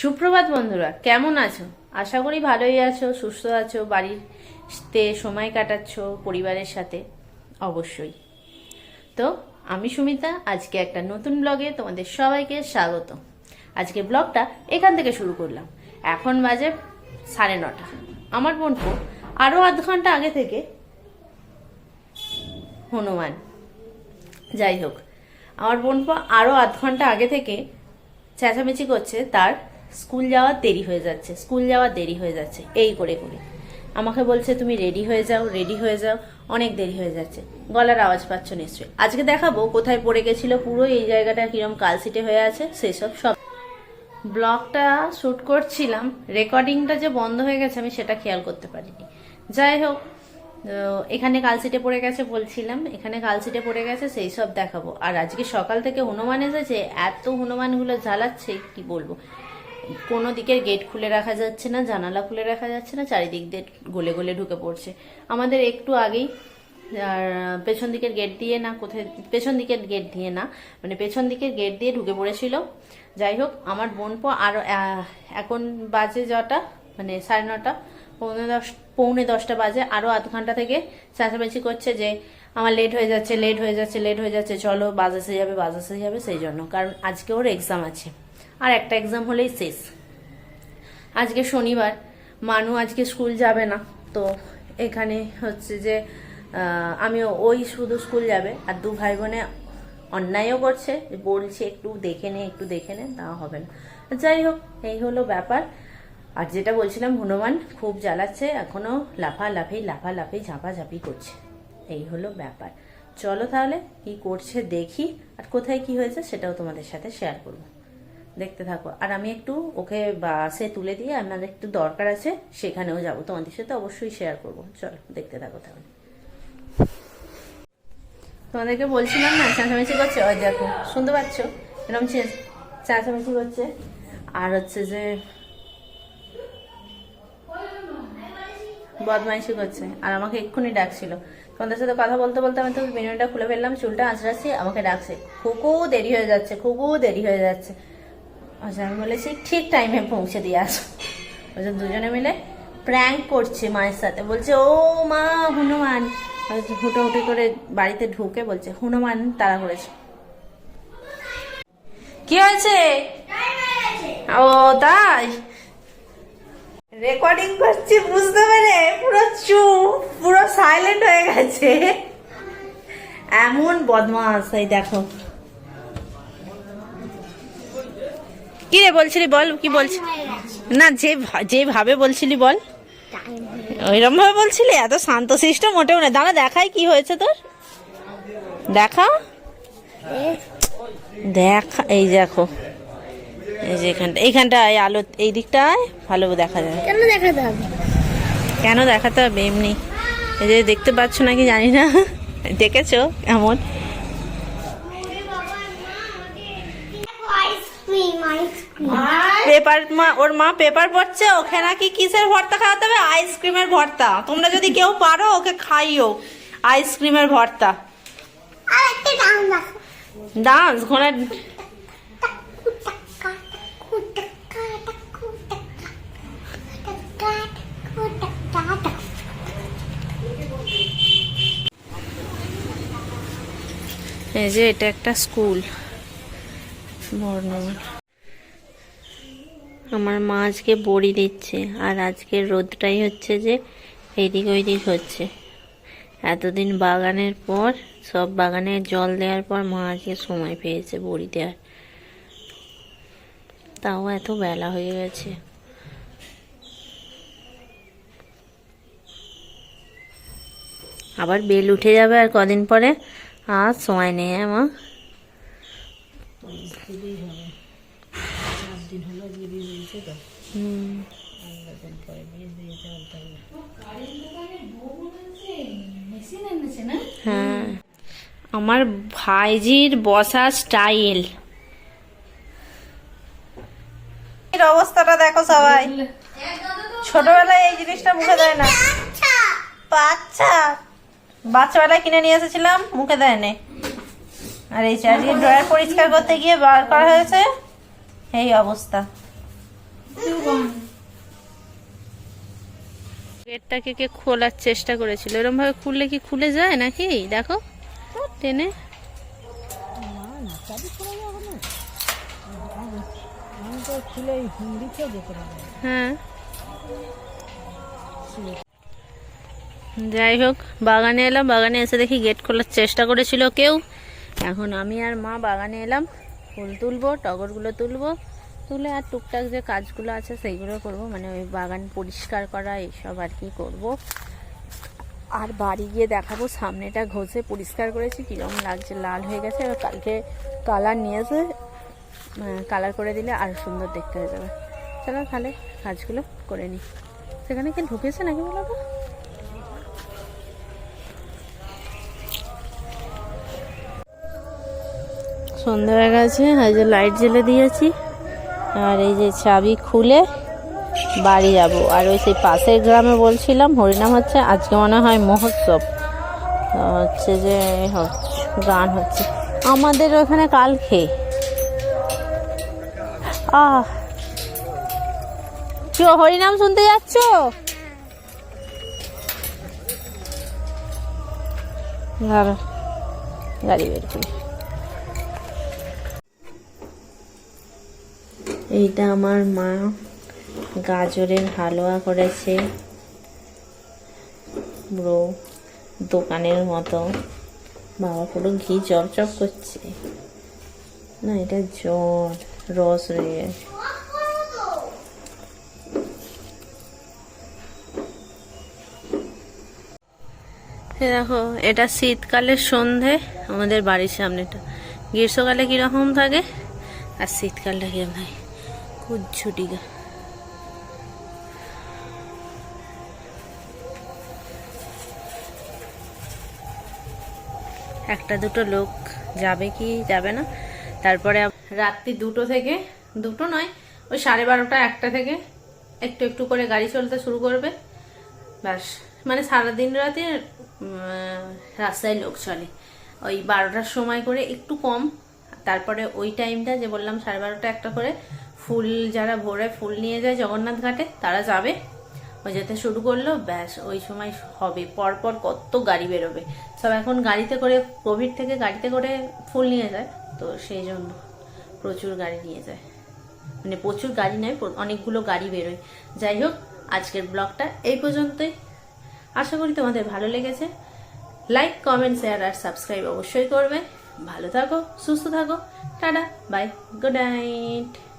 সুপ্রভাত বন্ধুরা, কেমন আছো? আশা করি ভালোই আছো, সুস্থ আছো, বাড়িতে সময় কাটাচ্ছ, পরিবারের সাথে, অবশ্যই। তো, আমি সুমিতা, আজকে একটা নতুন ব্লগে তোমাদের সবাইকে স্বাগত। আজকে ব্লগটা এখান থেকে শুরু করলাম। এখন বাজে সাড়ে নটা। আমার বোনপো আরও আধ ঘণ্টা আগে থেকে হনুমান। যাই হোক, আমার বোনপো আরও আধ ঘণ্টা আগে থেকে চেঁচামেচি করছে তার স্কুল যাওয়ার দেরি হয়ে যাচ্ছে, স্কুল যাওয়ার দেরি হয়ে যাচ্ছে, এই করে করে। আমাকে বলছে, তুমি রেডি হয়ে যাও রেডি হয়ে যাও, অনেক দেরি হয়ে যাচ্ছে। গলার আওয়াজ পাচ্ছ নিশ্চয়ই। আজকে দেখাবো কোথায় পড়ে গেছিল, পুরো এই জায়গাটা কিরম কালসিটে হয়ে আছে, সেসব সব। ব্লগটা শ্যুট করছিলাম, রেকর্ডিংটা যে বন্ধ হয়ে গেছে, আমি সেটা খেয়াল করতে পারিনি। যাই হোক এখানে কালসিটে পড়ে গেছে বলছিলাম, এখানে কালসিটে পড়ে গেছে, সেই সব দেখাবো। আর আজকে সকাল থেকে হনুমান এসেছে, এত হনুমানগুলো জ্বালাচ্ছে, কি বলব? কোনো দিকের গেট খুলে রাখা যাচ্ছে না, জানালা খুলে রাখা যাচ্ছে না, চারিদিক দিয়ে গলে গলে ঢুকে পড়ছে। আমাদের একটু আগেই, আর পেছন দিকের গেট দিয়ে না, কোথায়, পেছন দিকের গেট দিয়ে না মানে পেছন দিকের গেট দিয়ে ঢুকে পড়েছিল। যাই হোক, আমার বোনপো আরও এখন বাজে যটা মানে সাড়ে নটা, পৌনে দশ, পৌনে দশটা বাজে, আরও আধ ঘণ্টা থেকে চেঁচামেচি করছে যে, আমার লেট হয়ে যাচ্ছে লেট হয়ে যাচ্ছে লেট হয়ে যাচ্ছে, চলো বাস যাবে, বাস এসে যাবে, সেই জন্য, কারণ আজকে ওর এক্সাম আছে। আর একটা এক্সাম হলেই শেষ। আজকে শনিবার, মানু আজকে স্কুল যাবে না। তো এখানে হচ্ছে যে আমি ওই শুধু স্কুল যাবে, আর দু ভাই বোনে অন্যায়ও করছে, বলছে একটু দেখে নে, একটু দেখে নে, তা হবে না। যাই হোক, এই হলো ব্যাপার। আর যেটা বলছিলাম, হনুমান খুব জ্বালাচ্ছে, এখনও লাফালাফি লাফালাফি, ঝাঁপাঝাঁপি করছে। এই হলো ব্যাপার। চলো তাহলে, কি করছে দেখি, আর কোথায় কি হয়েছে সেটাও তোমাদের সাথে শেয়ার করব। দেখতে থাকো। আর আমি একটু ওকে বাসে তুলে দিয়ে আমার একটু দরকার আছে, সেখানেও যাব। তোমাদের সাথে অবশ্যই শেয়ার করব। চলো, দেখতে থাকো তাহলে। তোমাদেরকে বলছিলাম না, চেঁচামেচি করছে? ওই দেখো, শুনতে পাচ্ছ? এরকম চেঁচামেচি করছে। আর হচ্ছে যে বদমাইশি করছে। আর আমাকে এক্ষুনি ডাকছিল। তোমাদের সাথে কথা বলতে বলতে আমি তো মেনুটা খুলে ফেললাম, চুলটা আঁচড়াচ্ছি, আমাকে ডাকছে। খুকু, দেরি হয়ে যাচ্ছে, খুকু, দেরি হয়ে যাচ্ছে। আচ্ছা আমি বলেছি ঠিক টাইমে পৌঁছে দিয়ে আসো। বলছে দুজনে মিলে প্র্যাঙ্ক করছে মায়ের সাথে। বলছে, ও মা, হনুমান। হুটোহুটি করে বাড়িতে ঢুকে বলছে, হনুমান তারা করেছে। কি হয়েছে? ও, তাই? রেকর্ডিং করছি, বুঝতে পেরে? পুরো চুপ, পুরো সাইলেন্ট হয়ে গেছে। এমন বদমাস এই দেখো। কি রে বলছিলি বল কি বলছি? না যে যেভাবে বলছিলি বল। ওইরকম ভাবে বলছিলি? এত শান্ত শিষ্ট মোটেও না। দাঁড়া দেখাই কি হয়েছে তোর। দেখা? দেখা এই দেখো। এই যে এখানটা এইখানটায় আলো এই দিকটায় ভালো দেখা যায়। কেন দেখাতে হবে? কেন দেখাতে হবে? এমনি। এই যে দেখতে পাচ্ছ নাকি জানি না। দেখেছ? এমন পেপার মা ওর মা পেপার পড়ছে ওকে নাকি কিসের ভর্তা খাওয়াতে হবে? আইসক্রিমের ভর্তা। তোমরা যদি কেউ পারো ওকে খাইও। আইসক্রিমের ভর্তা। ডান্স ঘোড়া। এই যে এটা একটা স্কুল। আমার মা আজকে বড়ি দিচ্ছে, আর আজকের রোদটাই হচ্ছে যে এইদিক ওইদিক হচ্ছে। এতদিন বাগানের পর, সব বাগানে জল দেওয়ার পর মা আজকে সময় পেয়েছে বড়ি দেওয়ার। তাও এত বেলা হয়ে গেছে। আবার বেল উঠে যাবে আর কদিন পরে? আর সময় নেই হ্যাঁ মা হুম। হ্যাঁ। আমার ভাইজির বসা স্টাইল। এর অবস্থাটা দেখো সবাই। ছোটবেলায় এই জিনিসটা মুখে দেয় না। বাচ্চা। বাচ্চাবেলায় কিনে নিয়ে এসেছিলাম মুখে দেয় না। আর এই চার্জির ড্রয়ার পরিষ্কার করতে গিয়ে বার করা হয়েছে। এই অবস্থা। গেটটাকে কে খোলার চেষ্টা করেছিল। এরকম ভাবে খুললে কি খুলে যায় নাকি? দেখো, টেনে। হ্যাঁ। যাই হোক, বাগানে এলাম। বাগানে এসে দেখি গেট খোলার চেষ্টা করেছিল কেউ। এখন আমি আর মা বাগানে এলাম। ফুল তুলবো, টগরগুলো তুলবো, তুলে আর টুকটাক যে কাজগুলো আছে সেইগুলো করব মানে ওই বাগান পরিষ্কার করা এইসব আর কি করব। আর বাড়ি গিয়ে দেখাবো, সামনেটা ঘষে পরিষ্কার করেছি কীরকম লাগছে, লাল হয়ে গেছে, এবার কালকে কালার নিয়ে এসে কালার করে দিলে আরও সুন্দর দেখতে হয়ে যাবে। চলো তাহলে কাজগুলো করে নিই। সেখানে কি ঢুকেছে নাকি বলো সন্ধ্যা হয়ে গেছে এই যে লাইট জ্বেলে দিয়েছি আর এই যে চাবি খুলে বাড়ি যাব। আর ওই সেই পাশের গ্রামে বলছিলাম হরিনাম হচ্ছে আজকে মনে হয় মহোৎসব। হচ্ছে যে গান হচ্ছে। আমাদের ওখানে কালকে। আহ! কি হরিনাম শুনতে যাচ্ছ? দাঁড়া, গাড়ি বের করি। এইটা আমার মা গাজরের হালুয়া করেছে। পুরো দোকানের মতো। বাবা পুরো ঘি চপচপ করছে। না, এটা জল রস রয়ে দেখো, এটা শীতকালের সন্ধে, আমাদের বাড়ির সামনেটা। গ্রীষ্মকালে কীরকম থাকে আর শীতকালটা কীরকম থাকে? গা। একটা দুটো লোক যাবে কি যাবে না? তারপরে রাত্রি দুটো থেকে, দুটো নয়, ওই সাড়ে বারোটা একটা থেকে একটু একটু করে গাড়ি চলতে শুরু করবে। ব্যাস মানে সারাদিন রাতে রাস্তায় লোক চলে। ওই বারোটার সময় করে একটু কম, তারপরে ওই টাইমটা যে বললাম সাড়ে বারোটা একটা করে ফুল যারা ভোরে ফুল নিয়ে যায় জগন্নাথ ঘাটে, তারা যাবে। ওই যেতে শুরু করল, ব্যাস, ওই সময় হবে। পরপর কত গাড়ি বেরোবে। সব এখন গাড়িতে করে কোভিড থেকে গাড়িতে করে ফুল নিয়ে যায়। তো সেই জন্য প্রচুর গাড়ি নিয়ে যায়। মানে প্রচুর গাড়ি নয় অনেকগুলো গাড়ি বেরোয়। যাই হোক, আজকের ব্লগটা এই পর্যন্তই। আশা করি তোমাদের ভালো লেগেছে। লাইক কমেন্ট শেয়ার আর সাবস্ক্রাইব অবশ্যই করবে। ভালো থাকো, সুস্থ থাকো। Tata bye good night